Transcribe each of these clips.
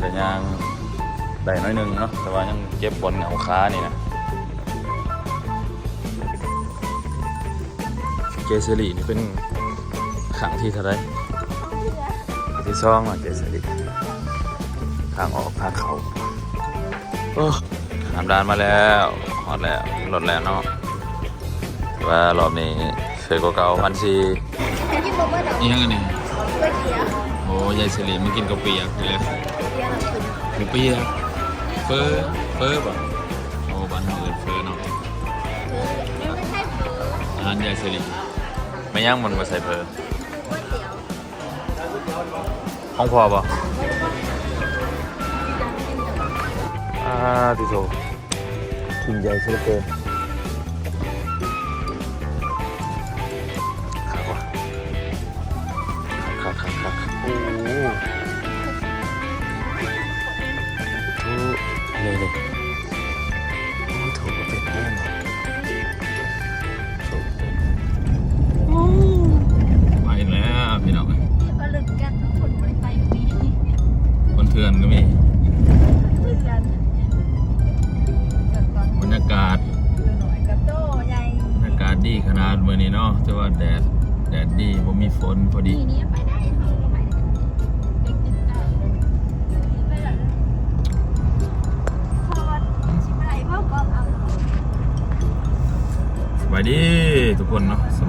ก็ยังได้น้อยหนึงเนาะแต่ว่ายังเจ็บบนเหงาขานี่นะเกสรีนี่เป็นขังที่เท่าไรที่ซองอะเกสรีทางออกทางเขาโอ้ขามดานมาแล้วฮอดแล้วรถแล้วเนาะแต่ว่ารอบนี้เคยกว่าเก่าพันซีแค่ที่บอกว่าดอกนี่ยังไงนี่ก๋วยเตี๋ยวโอ้ยายสิริมันกินกะเปียกเลย เตี๋ยวเราคือกะเปียกเฟอเฟอป่ะโอ้บ้านเราเอิ้นเฟอเนาะคือไม่ใช่เผืออาหารยายสิริไม่ย่างมันมาใส่เฟอก๋วยเตี๋ยวห้องพอป่ะอ่าติโซกินใหญ่ซะเหลือเกิน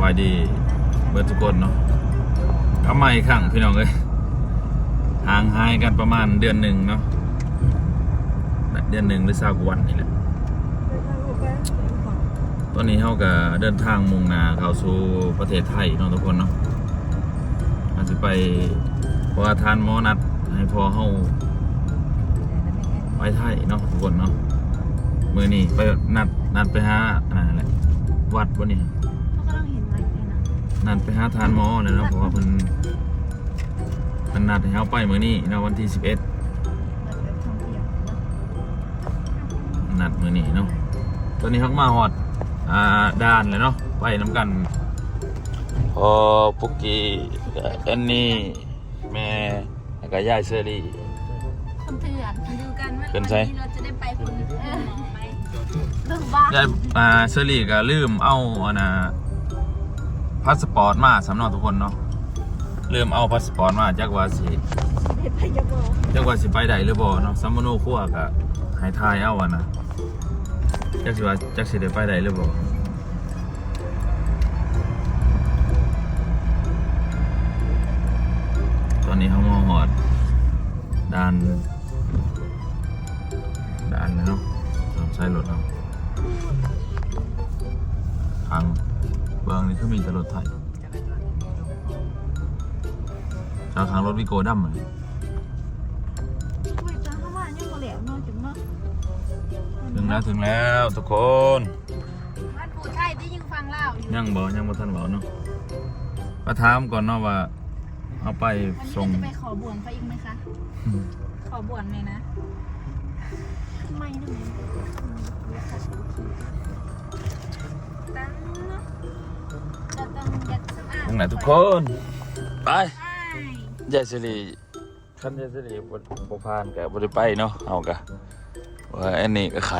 ายดีเบิร์ทุกคนเนาะทำไมครั้งพี่น้องเอ้ยห่างหายกันประมาณเดือนหนึ่งเนาะเดือนหนึ่งหรือสากวันนี่แหละตอนนี้เขาก็เดินทางมุ่งหน้าเข้าสู่ประเทศไทยเนาะทุกคนเนาะอาจจะไปเพราะว่าทานหมอนัดให้พอเขาไปไทยเนาะทุกคนเนาะมือนี้ไปนัดนัดไปหาอะไรวัดวะเนี่ย นะนัดไปหาทานหมอเลยเนาะเพราะว่าเพิ่นเพิ่นนัดให้เฮาไปมื้อนี้เนาะวันที่11เราไปท่องเที่ยวเนาะนัดมื้อนี้เนาะตอนนี้เฮาก็มาฮอดอ่าด่านแล้วเนาะไปนํกันพอปุกกี้กับแอนนี่แม่แล้วก็ยายเชอรี่คนเถื่อนดูกันว่าเกินวันใช่นี้เราจะได้ไปคนเออไปเรื่องบ้านยายอ่าเชอรี่ก็ลืมเอาอันน่ะ พาสปอร์ตมาสำหรับทุกคนเนาะลืมเอาพาสปอร์ตมาจักว่าสิไปยะโบจักว่าสิไปได้หรือบ่เนาะซัมมโนครัวก็ให้ทายเอาอะนะจักสิว่าจักสิได้ไปได้หรือบ่ตอนนี้เฮามาฮอดด้าน มีแต่รถไทยจากทางรถวิโก้ดำเลยคุยจังเข้ามาเนี่ยโมเหลวเนาะจุ๋มเนาะถึงแล้วถึงแล้วทุกคนบ้านปู่ไทยได้ยิงฟังเล่าอยู่ยังบ่ยังบ่ทันบอกเนาะมาถามก่อนเนาะว่า เอาไปวันนี้ส่งเราจะไปขอบวชเขาอีกไหมคะ ขอบวชเลยนะทำไมนะแม่ตั้งเนาะ จะต้องยัดสะอาดตรงไหนทุกคนไปใช่ยายสิริคันยายสิริบ่บ่ผ่านก็บ่ได้ไปเนาะเอากะว่าอันนี้ก็ไข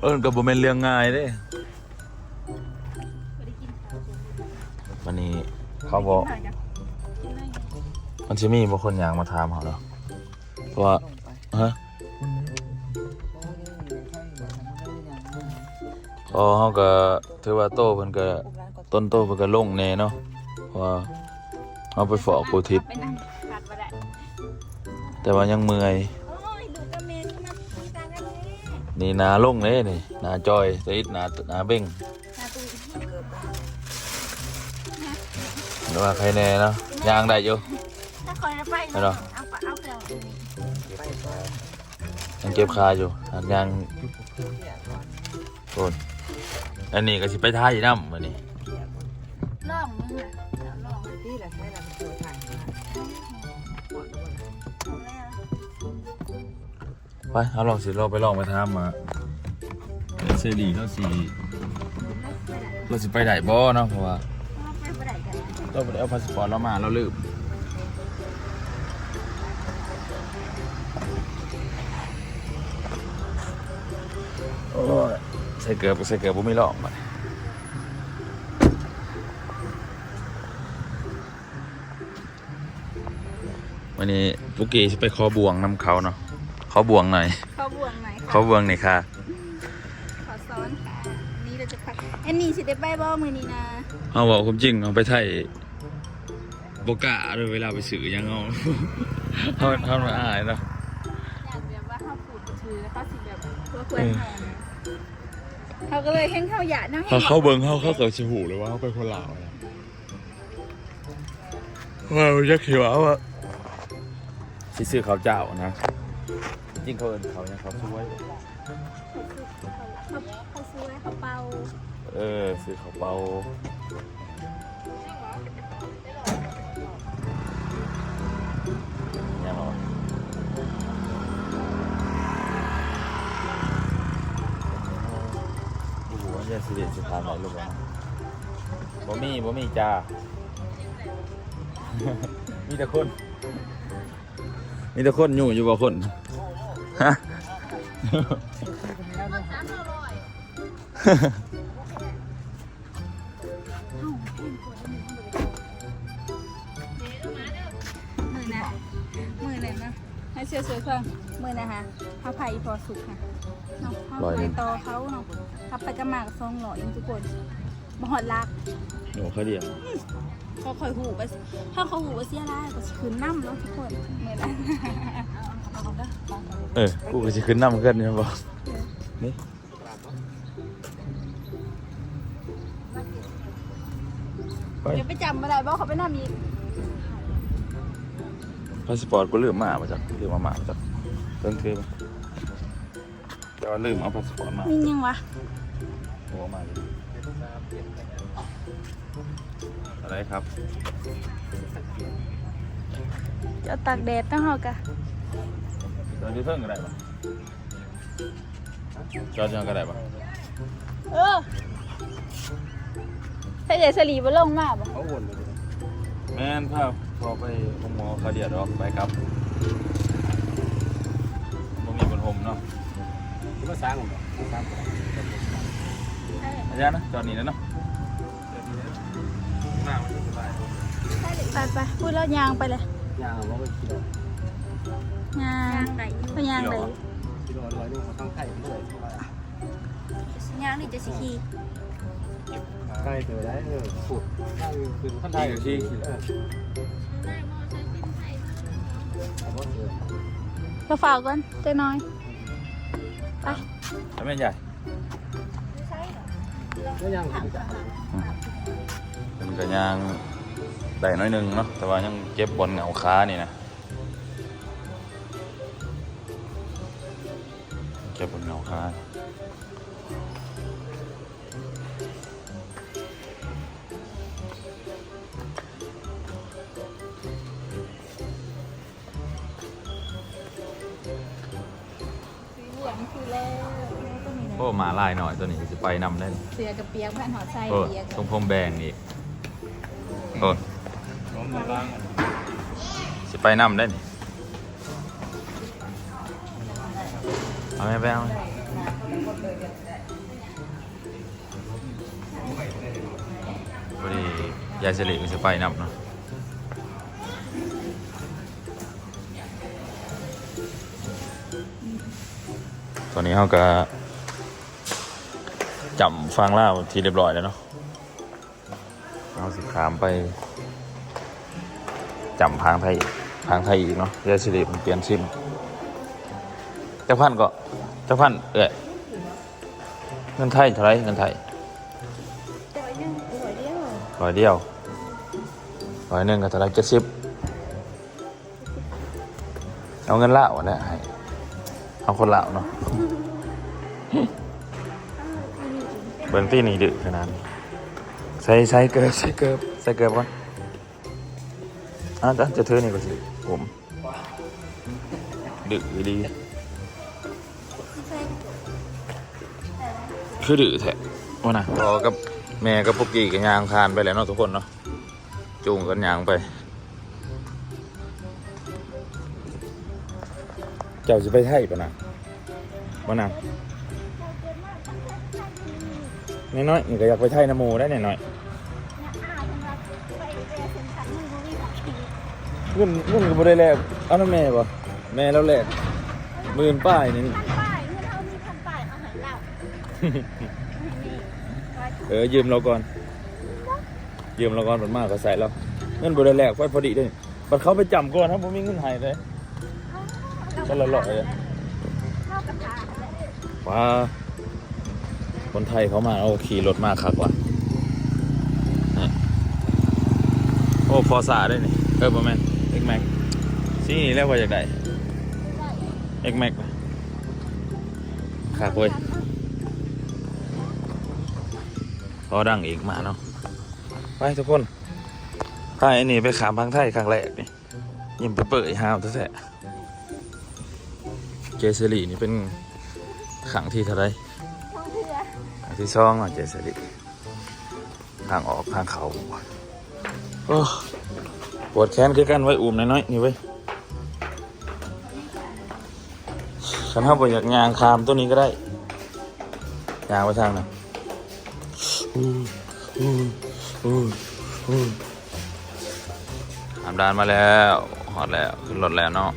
เอิ้นก็บ่แม่นเรื่องง่ายเด้ไม่ได้กินข้าวเช้าวันนี้เขาบอกกินข้าวจ้ะกินได้ไงมันสิมีบ่คนอยากมาถามเขาเนาะเพราะว่าฮะ พอเฮาก็ถือว่าโตเพิ่นก็ต้นโตเพิ่นก็ลงแน่เนาะเพราะว่าเอาไปฝอกปูทิศแต่ว่ายังเมื่อยนี่นาลงเด้นี่นาจอยแต่อิดนานาเบ้งหรือว่าใครแน่เนาะยางได้อยู่ถ้าคอยไปไม่หรอกเอาเอาเกลือยังเก็บคาอยู่ยังโอน อันนี้ก็สิไปท้ายน้ำมื้อนี้ล่องมึงอะเอาล่องที่แหละใช้ลำตัวถ่ายเอาแล้วไปเอาลองสิเราไปลองไปถามมาเซรีเราสิเราสิไปได้บ่เนาะเพราะว่า เอาไปบ่ได้กันเราไปเอาพาสปอร์ตเรามาเราลืม ใส่เกลือใส่เกลือผมไม่ลอกมาวันนี้ปุกกี้จะไปขอบวงน้ำเขาเนาะขอบวงหน่อยเขาบวงไหนขอบวงหน่อยค่ะ ขอซ้อนค่ะนี่เราจะพักอันนี้สิได้ไปบ่มือนี้นะเอาบอกความจริงเอาไปไทยโบกะเลยเวลาไปสื่อยังเอาเขาเขามาอ่านเนาะ อยากแบบว่าเขาผูดถือแล้วเขาสิแบบเพื่อควรแทน เขาก็เลยเห็นเขาอยากนั่งเขาเข้าเบิงเขาเขาเกิดชิหูเลยว่าเขาเป็นคนลาวนะว่าจะเขียวว่าสิซื้อเขาวเจ้านะ จริงเขาเอินเขาเนี่ยเขาช่วยเขาเขาซื้อให้เขาเป่า เออซื้อเขาวเปา อ้โหอันนี้สิเด็ดสิพานไหนลูกวะบ่มีบ่มีจ้า มีแต่คน มีแต่คนอยู่อยู่บ่คนฮะมื ขาไผ่พอสุกค่ะเนาะเขาร้อยหนึ่ไผ่งต่อเขาเนาะขับไปกระหมากซองหล่อยังทุกคนบ่หอดรักหนูเขาเดียวเขาคอยหูไปถ้าเขาหูไปเสียได้ก็สิคืนน้ำเนาะทุกคนมือนั้นเออกูก็จะขึ้นน้ำขึ้นเนี่ยบอกนี่ไปเดี๋ยวไปจำมาได้บอกเขาไปน้ำอีกพาสปอร์ตกูลืมมามาจากลืมมามาจากเติมคือมา แต่ว่าลืมเอาพาสปอร์ตมามินยังวะหัวมาเลยอะไรครับจะตากแดดต้องเฮากะจอดที่เพิ่งก็ได้ปะจอดยังก็ได้ปะเออใส่ใหญ่สลีบ่ลงมาบ่เขาวนเลยแม่นพาพอไปห้องหมอเขาเดียดออกไปครับบ่มีบนห่มเนาะ ที่ว่าสร้างหมดสร้างอาจารย์นะจอดนี่นะเนาะหน้ามันสบายไปไปพูดแล้วยางไปเลยยางว่าก็กิโลยางก็ยางเลยกิโลร้อยนึงเขาต้องไข่ด้วยยางนี่จะสิขี่ใกล้เจอได้เออสุดข้างคืนขั้นไทที่ยกับที่ขี่เออเอาว่าเออเราฝากก่อนเจ้น้อย ไปทำไมใหญ่แล้วยังอีกอะเป็นกระยางได้น้อยหนึงเนาะแต่ว่ายังเจ็บบนเหงาขานี่นะเจ็บบนเหงาขา มาลายหน่อยตัวนี้จะไปนำได้เสือกับเปียกพันหอดไส้โอ้เปียกทรงผมแบงนี่โอ้สิไปนำได้นี่เอาไหมไปเอาไหมพอดียายสิริมันจะไปนำเนาะตอนนี้เขาก็ จำฟังเล่าทีเรียบร้อยแล้วเนาะเอาสิขามไปจำพางไทยพางไทยอีกเนาะเยวสิริมันเปลี่ยนซิมเจ้าพันก็เจ้าพันเอ้ยเงินไทยเท่าไรเงินไทยจอยเดียวร้อยเดียวร้อยหนึ่งก็เท่าไรเจ็ดสิบเอาเงินเลาเนี่ยให้เอาคนเลาเนาะ เบิ้งที่นี่ดื้อขนาดนี้ใส่ใส่เกิบใส่เกิบใส่เกิบก่อนอะจะจะถือนี่ก็สิผมดื้อดีคือดื้อแท้ว่านะพอกับแม่กับปุกกี้กับยางคานไปแล้วเนาะทุกคนเนาะจูงกันยางไป เจ้าจะไปไทยปะนะวะนะ น้อยๆนี่ก็อยากไปไทยน้ำหมูได้หน่อยๆเงินเงินก็บ่ได้แลกเอาน้ำแม่บ่แม่แล้วแลกหมื่นป้ายนี่พันป้ายเงินเท่ามีพันป้ายเอาให้เราเออยืมเราก่อน ยืมเราก่อนมันมากก็ใส่เราเงินบ่ได้แลกไว้พอดีเด้บัดเขาไปจำก่อนถ้าบ่มีเงินให้เลยก็ละลอยเลย เข้ากระทะเลยว่า คนไทยเขามาเอาขี่รถมากคักว่ะโอ้ฟอร์ซาได้นี่เออประมาณเอ็กแม็กซี่นี่แล้วว่าจากไหนเอ็กแม็กคักเว้ยพอดังอีกมาเนาะไปทุกคนพาไอ้นี่ไปขามพังไทยครั้งแรกนี่ยิ้มเปื่อยๆห้าวแท้ๆเจสรีนี่เป็นขังที่เท่าไร ที่สองอะเจสริทางออกทางเขาโอ้ปวดแขนคือกันไว้อุ่มน้อยๆนี่เว้ยฉันถ้าบ่อยากยางคามตัวนี้ก็ได้ยางไปทางไหนอู้อู้อู้อู้ทำดานมาแล้วหอดแล้ว ขึ้นรถแล้วเนาะ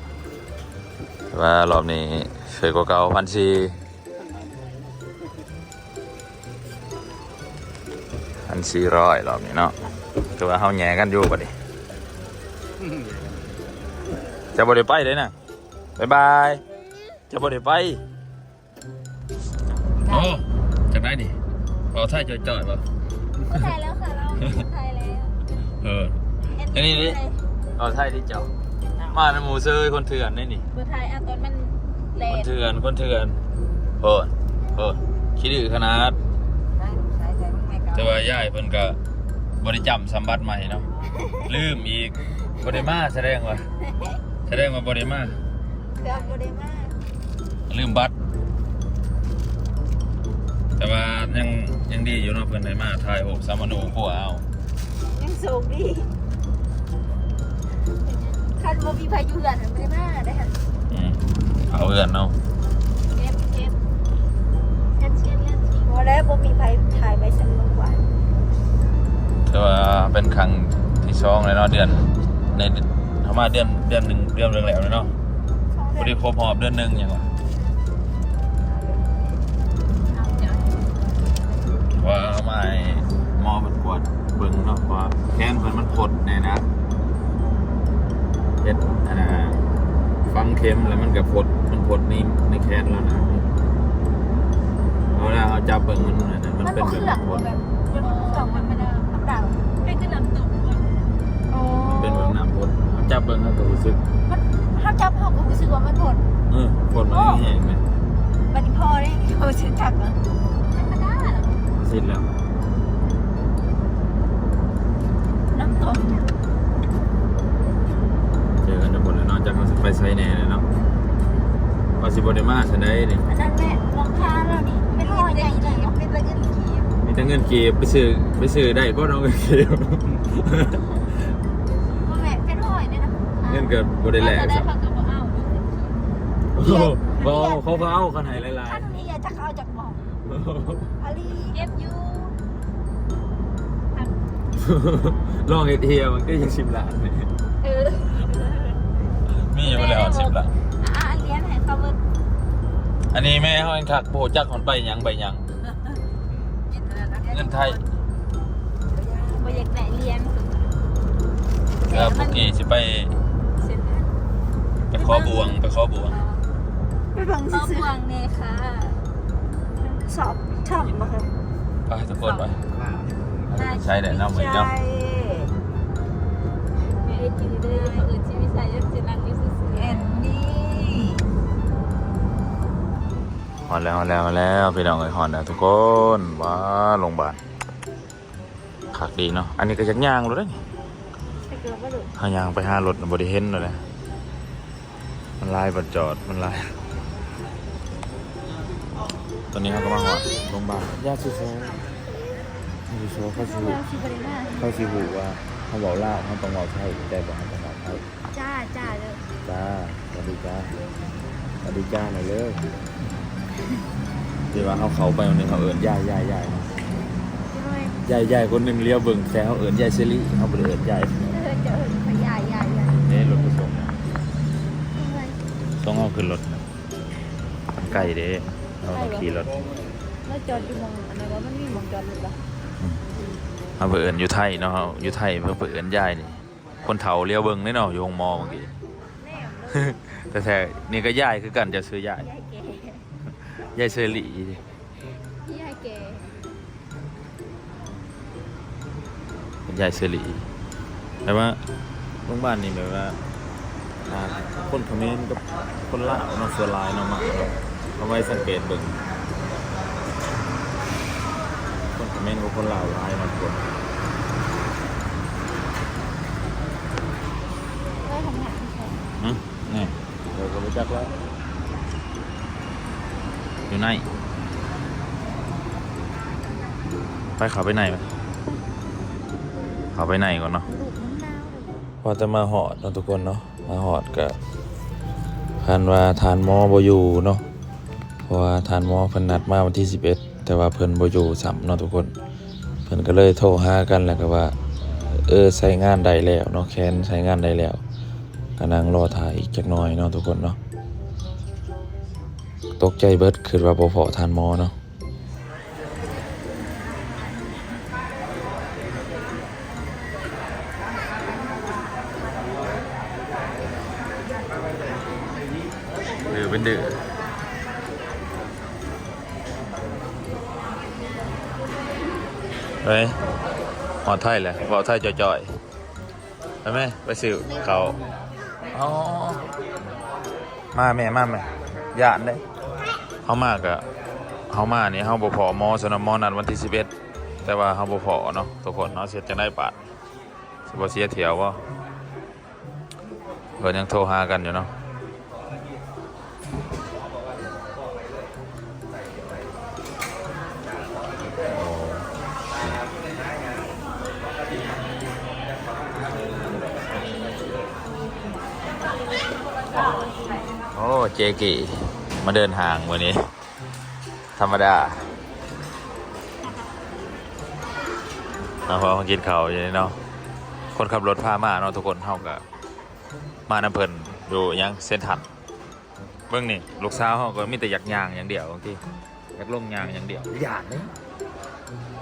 แต่ว่ารอบนี้เฟยกว่าเก่าพันซี นสี่ร้อยรอบนี้เนาะคือว่าเฮาแหย่กันอยู่ปะดิจะบ่ได้ไปเลยนะบ๊ายบาย จะบ่ได้ไปโอ้จะได้ดิพอท่าจ่อยๆป่ะไทยแล้วค่ะเราไทยแล้วเอออันนี้ดิเอาไทยดิเจ้ามาในหมู่ซื้อคนเถื่อนนี่นี่เบอร์ไทยอะตอนมันเลคนนเถื่อนคนเถื่อนเพิ่นเพิ่นคิดดื้อขนาด แต่ว่าย่ายเพิ่นก็บ่ได้จำสมบัติใหม่เนาะลืมอีกบ่ได้มาแสดงว่าแสดงว่าบ่ได้มาเกือบโบเดมาลืมบัตร แต่ว่ายังยังดีอยู่เนาะเพิ่นได้มาถ่ายรูปสามโนกลัวเอายังสูงดีคันโมมีพายุกันโบเดมาได้ค่ะอืมเอาเอื้อนเนาะ เอฟเอฟแอนเชียน แอนทีโมแล้วโมมีพาถ่ายไปสนุกกว่าแต่ว่าเป็นครั้งที่สองเลยเนาะเดือน ในทำมาเดือนเดือนหนึ่งเดือนเรื่องแล้วเลยเนาะบ่ได้ครบหอบเดือนหนึงหยังวะว่าเอามาให้หมอเพิ่นกวดเบิ่งเนาะว่าแขนเพิ่นมันพดแน่นะเฮ็ดอันน่ะฟังเข็มแล้วมันก็พดมันพดนี่ในแขนแล้วนะ เอาละเอาจับเบิ่งมันน่ะนะมันมันเป็นบ่แบบเครื่องน้ำพดแบบมันบ่เครื่องมันไม่ได้ธรรมดาเป็นจะนำตัวโอ้มันเป็นแบบน้ำพดเอาจับเบิ่งแล้วก็รู้สึกมันถ้าจับเขาก็รู้สึกว่ามันทนเออพดมันแห้งๆไหมบัดนี้พอได้เขาสึกจักเนาะธรรมดาสิ้นแล้วน้ำตกเจอกันทุกคนแล้วเนาะจักมันสิไปไสแหน่เลยเนาะว่าสิบ่ได้มาซั่นใดนี่อันนั้นแม่รองเท้าเรานี่ เป็นรอยใหญ่เลยเป็นระเงินขีบมีแต่เงินเก็บไปซื้อไปซื้อได้ก็เอาเงินเก็บพ่อแม่เป็นรอยเนี่ยนะเงินก็บ่ได้แลกได้ซับพักกับบ่เอาโอ้โหบ่เขาก็เอาคันให้หลายท่านนี้จะเอาจากหมอๆอาลีเอฟยูลองเอทียมันก็ยังสิบล้านเลยเออมีอยู่แล้วสิบล้าน อ่าเลี้ยงให้เขาเบิด อันนี้แม่เขาเองคักโบจักคนไปหยังไปหยัง เงินไทยบ่อยากได้เลี้ยงแล้วพวกนี้สิไปเสร็จไปขอบวงไปขอบวงไปบังซื้อบวงเนี่ยค่ะสอบชอบมาครับไปทุกคนไปใช้แต่น้ำมือเนาะไม่ได้จืดเลยเออชีวิตใส่ยังจะนั่ง ฮอนแล้วฮอนแล้วฮอนแล้วพี่น้องเอ้ยฮอนแล้วทุกคนว้าโรงพยาบาลคักดีเนาะอันนี้ก็ยักย่างรถเลยนี่ถ้าเกิดว่าหลุดหายางไปหารถน่ะบริเห็นเลยนะมันลายบัดจอดมันลายตอนนี้เขาก็มาหอดโรงพยาบาลญาติสุโซญาติสุโซเข้าสิหูเราชิบะเรน่าเข้าสิหูว่าเขาบอกล่าวเขาต้องบอกไทยแต่บอกเขาต้องบอกไทยจ้าจ้าเลยจ้าสวัสดีจ้าสวัสดีจ้าหน่อยเลิก ที่ว่าเขาเขาไปวันนี้เขาเอิญย่ายย่ายย่ายด้วยย่ายย่ายคนหนึ่งเลี้ยวเบิ่งแต่เขาเอิญย่ายเซรี่เขาเป็นเอิญย่ายเธอเจอพยายายายนี่รถผู้ส่งด้วยต้องเอาขึ้นรถมันไกลเด้เราต้องขี่รถแล้วจอดอยู่มองอันไหนว่ามันมีมองจอดหรือเปล่าเขาเอิญอยู่ไทยเนาะเขาอยู่ไทยเพื่อเอิญย่ายนี่คนเฒ่าเลี้ยวเบิ่งนี่เนาะอยู่ห้องมอเมื่อกี้แต่แท้นี่ก็ย่ายคือกันจะซื้อย่าย ยายแก่ย่ายเซรี่ยายแก่ยายเสรีแต่ว่าโรงพยาบาลนี่แบบว่าอ่าคนเขมรกับคนลาวเนาะส่วนหลายเนาะมากเนาะเอาไว้สังเกตเบิ่งคนเขมรกับคนลาวหลายมากกว่าได้ทำงานใช่หึนี่เดี๋ยวก็รู้จักแล้ว อยู่ไหน ไปเขาไปไหนไหมเขาไปไหนก่อนเนาะลูกมันหนาวเลยพอจะมาหอดเนาะทุกคนเนาะ มาหอดกับพันว่าทานหมอบอยู่เนาะ เพราะว่าทานหมอเพิ่นนัดมาวันที่ 11 แต่ว่าเพิ่นบอยู่ซ้ำเนาะทุกคน เพิ่นก็เลยโทรหากันแล้วก็ว่า เออใช้งานได้แล้วเนาะแค้นใช้งานได้แล้วก็นั่งรอถ่ายอีกจักหน่อยเนาะทุกคนเนาะ ตกใจเบิดคือว่าบ่พอทานหมอเนาะหรือเป็นดื้อเฮ้ยหอดไทยแหละหอดไทยจ่อยๆ ไปไหมไปสื่อเขาอ๋อ มาแม่ มาแม่ยานได้ เขามากอะเขามานี่เขาบ่พอมอสนมอนัดวันที่11แต่ว่าเขาบ่พอเนาะทุกคนเนาะเสียจังได้ปาดสิบ่เสียเถียวบ่เพิ่นยังโทรหากันอยู่เนาะโอ้เจกิ มาเดินห่างวันนี้ ธรรมดาเราพอมากินเขาวอยู่นี่เนาะคนขับรถพามาเนาะทุกคนเท่ากับมาน้ำเพลินอยู่ยังเส้นทันเบื้องนี่ลูกสาวเขาก็มีแต่อยากย่างอย่างเดียวบางทีอยากลงย่างอย่างเดียวย่านไหม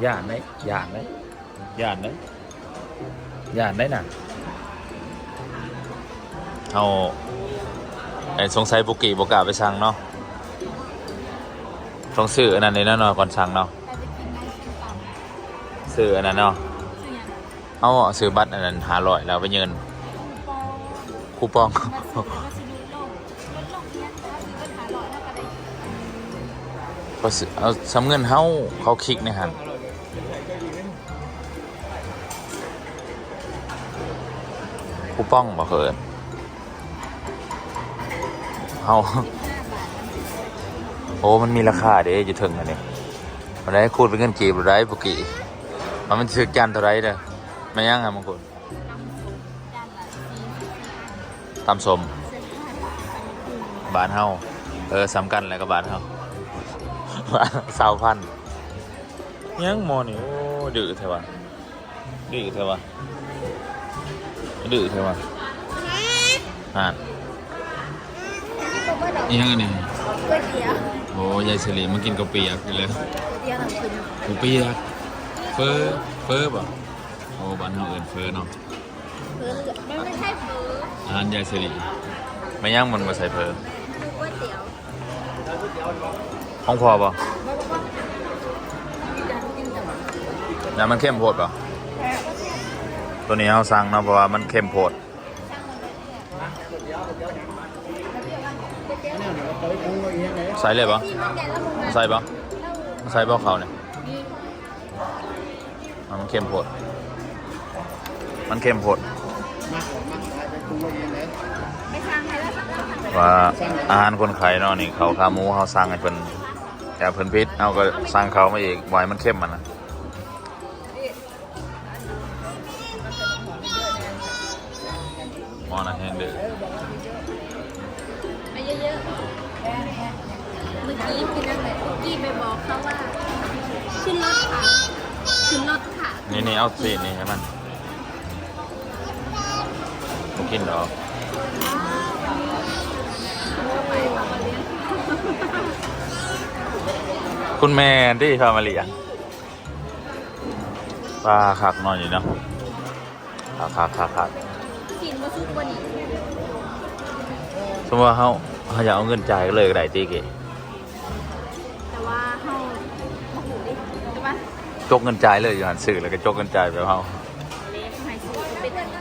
ย่านไหมย่านไหมย่านไหมย่านได้น่ะเอาไอ้สงสัยบุกิบกล้าไปสั่งเนาะ ต้องซื้ออันนั้นเลยนะเนาะก่อนสั่งเนาะไปไปกินน้ำกินตำซื้ออันนั้นเนาะซื้อยังเอาซื้อบัตรอันนั้นหาร้อยแล้วไปเงินคูปองคูปอง มาซื้อมาซื้อดูลงลดลงเพียงถ้าซื้อปัญหาร้อยแล้วก็ได้ก็ซื้อเอาสำเงินเฮาเขาคลิกในหันคูปองบ่เคยเฮา อ้มันมีราคาเด้อยู่ถึงอันนี้มันได้คูดเป็นเงินกีบหรือไรปุกีมันมันถือจานเท่าไรเด้อไม่ยั่งอะมังคุดจานละสี่สิบตำสมส้นห้าบาทตำกุ้งบานเฮาเออสำกันแล้วก็บานเฮาสาวพันยังมอนี่โอ้ดื้อเทวะดื้อเทวะดื้อเทวะอ่านยังอันนี้ ก๋วยเตี๋ยวโอ้ยายสิริมากินกะปิอะกินเลยก๋วยเตี๋ยวน้ำซุปกะปิอะเฟอเฟอป่ะโอ้บ้านเฮาเอิ้นเฟอเนาะเผือเหลืองมันไม่ใช่เผืออาหารยายสิริไม่ย่างมันมาใส่เฟอคือก๋วยเตี๋ยวห้องพอป่ะไม่บอกว่ามีแต่กินแต่ว่าน้ำมันเข้มโพดป่ะแพ้ก็แซ่บตัวนี้เอาสั่งเนาะเพราะว่ามันเข้มโพด ช่างมันเลยเนี่ยแล้วเดี๋ยวมันก๋วยเตี๋ยว ใส่เลยปะใส่ปะใส่ปะเขาเนี่ยมันเข้มโพดมันเข้มโพดว่าอาหารคนไข้เนาะนี่เขาขาหมูเขาสั่งให้เพิ่นแต่เพิ่นพิษเอาก็สั่งเขามาอีกไว้มันเข้มมันนะมอนะแห้งเดือด กี้พี่นั่งเลยกี้ไปบอกเขาว่า ขึ้นรถค่ะ ขึ้นรถค่ะนี่นี่เอาสีนี่ให้มันบ่กินดอกไปมาเลี้ยงคุณแม่ที่พามาเลียปลาขักนอนอยู่เนาะขักขักขักขักกินมาซุกวันนี้สมมติว่าเขาเขาอยากเอาเงินจ่ายก็เลยก็ได้ตีเก จกเงินจ่ายเลยอยู่หันสื่อแล้วก็จกเงินจ่ายไปเขาเล็กไฮซูเป็นอันนี้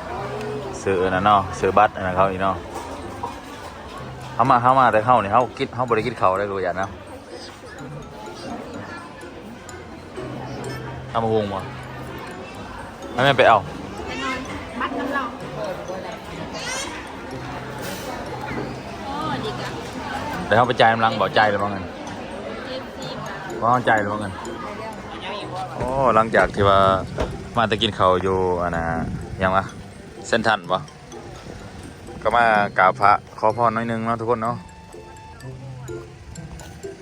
ซื้ออันนั้นเนาะซื้อบัตรอันนั้นเขาอีกเนาะเขามาเขามาแต่เขาเนี่ยเขาคิดเขาบริคิดเขาได้กูอย่างนะเอามาหุงมาไม่แม่ไปเอาไปนอนบัดน้ำเราโอ้ดีกะเดี๋ยวเขาไปจ่ายกำลังบอกจ่ายเลยมั้งเงินจีบจีบว่าเขาจ่ายเลยมั้งเงินโอ้ หลังจากที่ว่ามาแต่กินเขาวอยู่อันนะยังวะเส้นทันปะก็มากราบพระขอพรหน่อยหนึงเนาะทุกคนเนาะ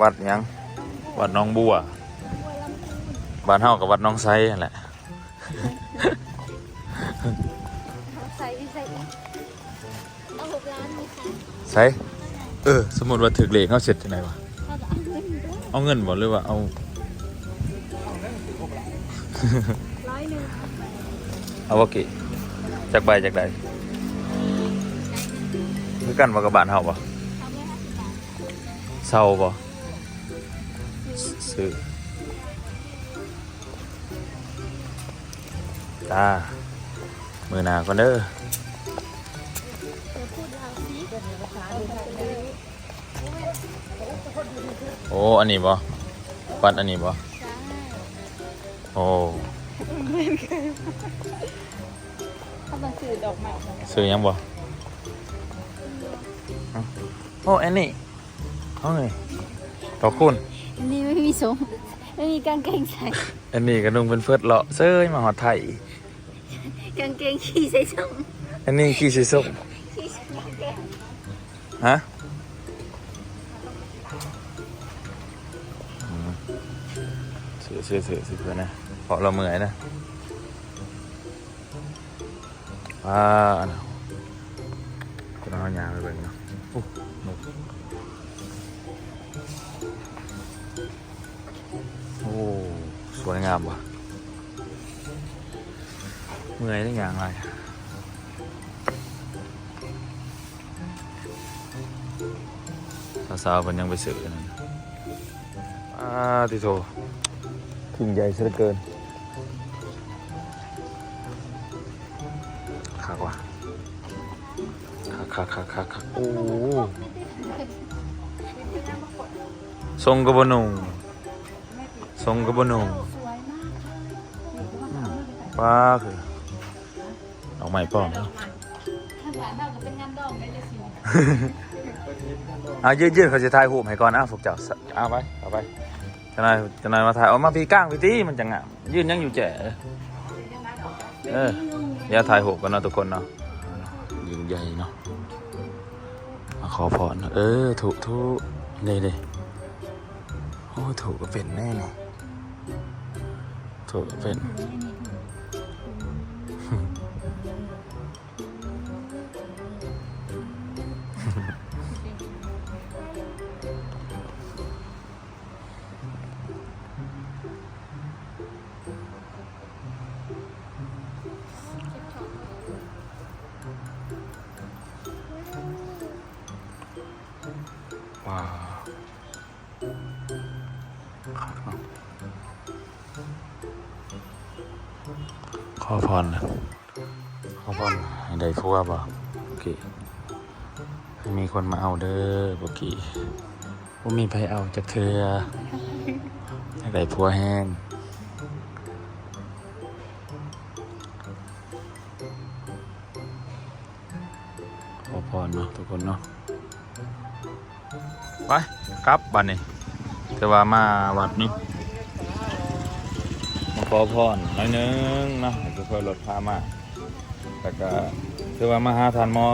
วัดหยังวัดหน้องบัวบ้านเฮากับวัดหน้องไซนั่นแหละใส่ใส่เอาหกล้านไหมคะไซเออ สมมติว่าถึกเลขเขาเสร็จที่ไหนวะเขาจะเอาเงินด้วยเอาเงินบ่หรือว่าเอา ร้อยหนึ่งเอาวะกิจากใบจากใดคือกันว่ากับบ้านเฮาบ่เอาไม่ห้าสิบบาทเศร้าบ่ซื้อตามือหนาก่อนเด้อโอ้ อันนี้บ่วัดอันนี้บ่ โอ้เขามาซื้อดอกไม้ซื้อยังบ่ฮะโอ้อันนี้เอาไงต่อคุณนี่ไม่มีสงไม่มีกางเกงใส่อันนี้กระดุงเป็นเฟิร์ดเลาะเซ้ยมาหอดไทย กางเกงขี้ใส่ส้มอันนี้ขี้สีส้มขี้ใส่กางเกงฮะอืมซื้อซื้อซื้อซื้อเพื่อนนะเพราะเราเมื่อยนะว้าอันนั้นจะนอนยางไปเบิ่งเนาะโอ้นกโอ้สวยงามว่ะเมื่อยได้อย่างไรสาวๆมันยังไปซื้อนั่นอ้าติโทิ้งใหญ่ซะเหลือเกิน ขากขากขากขากขากโอ้ทรงกระบนุงทรงกระบนุงสวยมากอืมป้าคือเอาใหม่ป้อมเนาะถ้าหวานเท่ากับเป็นงานดองได้เลยสิเอายืดๆเขาจะถ่ายหูปให้ก่อนนะพวกเจ้าสเอาไปเอาไปจะนายจะนายมาถ่ายเอามาพี่ก้างพี่ตีมันจะงามยืนยังอยู่แจ๋เออเดี๋ยวถ่ายหูปกันเนาะทุกคนเนาะยิงใหญ่เนาะมา ขอพร เออ ถูกทุกนี่เลยโอ้ ถูกก็เป็นแน่เลยถูกก็เป็น ว้าขอพรนะขอพรให้ได้ผัวบ่โอเคให้มีคนมาเอาเด้อโอเคว่ามีใครเอาจากเธอให้ได้ผัวแห้งขอพรเนาะทุกคนเนาะ กลับบัดนี้แต่ว่ามาวัดนี้มาขอพรหน่อยนึงเนาะให้ทุกคนรถพามาแล้วก็ไปคือว่ามาหาทานหมอ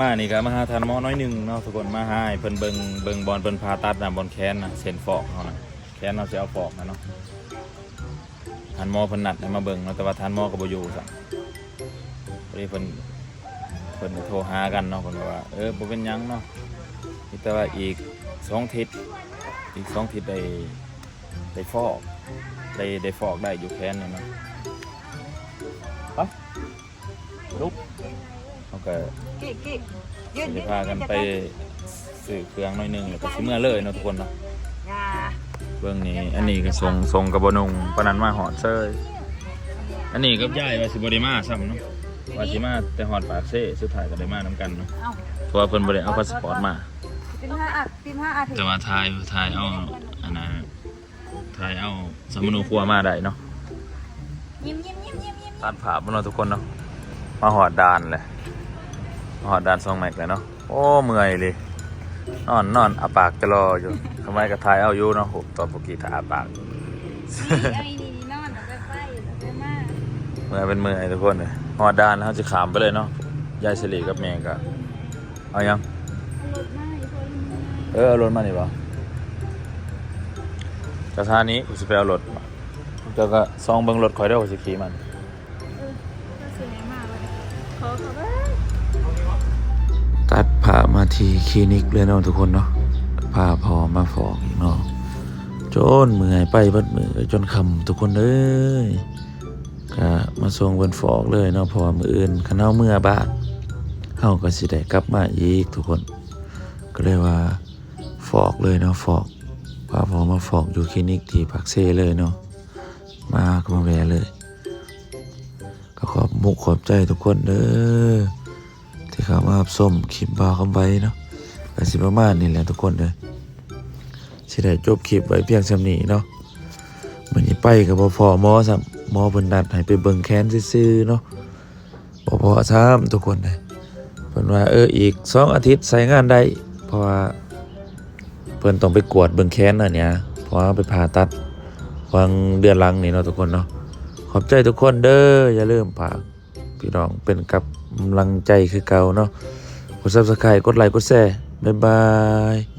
มานี่ก็มาหาทานหมอน้อยหนึงเนาะทุกคนมาหาให้เพิ่นเบิงเบิงบอลเพิ่นผ่าตัดนะบอลแขนนะเส้นฟอกเฮานะแขนเราสิเอาฟอกนะเนาะทานหมอเพิ่นนัดให้มาเบิงเนาะแต่ว่าทานหมอก็บ่อยู่ซะพอดีเพิ่นเพิ่นโทรหากันเนาะเพิ่นก็ว่าเออบ่เป็นหยังเนาะ มีแต่ว่าอีกสองอาทิศอีกสองอาทิศได้ได้ฟอกได้ได้ฟอกได้อยู่แขนนี่เนาะลุกเขาก็เก๊กเก๊กยืนจะพากันไปซื้อเครื่องหน้อยหนึงแล้วก็สิเมื่อเลยเนาะทุกคนเนาะยาเบื้องนี้อันนี้ก็ทรงทรงกับบนุงปานนันมาหอดเซยอันนี้ก็ย้ายว่าสิบ่ได้มาซ้ำเนาะว่าสิมาแต่หอดปากเซ่สุดท้ายก็ได้มานํกันเนาะเอาเพราะว่าเพิ่นบ่ได้เอาพาสปอร์ตมา ติมห้าอัดติมห้าอัดแต่ว่าทายทายเอาอันน่ะทายเอาสมนุครัวมาได้เนาะยิ้มยิ้มยิ้มยิ้มยิ้มตัดภาพมาเนาะทุกคนเนาะมาหอดด่านเลยมาหอดด่านซองแม็กเลยเนาะโอ้เมื่อยเลยนอนนอนอาปากจะรออยู่ทำไมกระทายเอาอยู่เนาะผมตอนปกี้ถ้าอาปากนี่ไอ้นี่นอนแล้วก็ไปแล้วก็มาเมื่อยเป็นเมื่อยทุกคนเลยหอดดานแล้วเขาจะขามไปเลยเนาะยายสิริกับแม่ก็เอายังรถมาอีกคน เออเอารถมาดิบ่กระทานี้กูจะไปเอารถมาเดี๋ยวก็ซองเบิ่งรถคอยได้กูสิขี่มันเออก็สวยมากเลยขอเขาบ้างตัดผ่ามาที่คลินิกเลยเนาะทุกคนเนาะพาพอมาฟอกอีกเนาะจนเมื่อยไปเบิดมือจนคำทุกคนเอ้ยก็มาส่งเพิ่นฟอกเลยเนาะเพราะว่ามืออื่นคันเฮาเมื่อบ้านเฮาก็สิได้กลับมาอีกทุกคน ก็เลยว่า ฟอกเลยเนาะฟอกพาพอมาฟอกอยู่คลินิกที่ปักเซ่เลยเนาะมาก็มาแวะเลย ก็ขอบมุกขอบใจทุกคนเด้อที่เขามาบส้มคลิปบาวคำไว้เนาะก็สิประมาณนี้แหละทุกคนเลยสิได้จบคลิปไว้เพียงสำนี้เนาะมันนี้ไปกับพอหมอซ้ำหมอเพิ่นนัดให้ไปเบิ่งแค้นซื่อๆเนาะบ่พอซ้ำทุกคนเลยเพิ่นว่าเอออีกสองอาทิตย์ใส่งานได้เพราะว่า พิ่นต้องไปกวดเบิ่งแค้นน่ะเนี่ยเพราะว่าไปผ่าตัดวังเดือนลังนี่เนาะทุกคนเนาะขอบใจทุกคนเด้ออย่าลืมฝากพี่น้องเป็นกับกำลังใจคือเก่าเนาะกดซับสไครต์กดไลค์กดแชร์บ๊ายบาย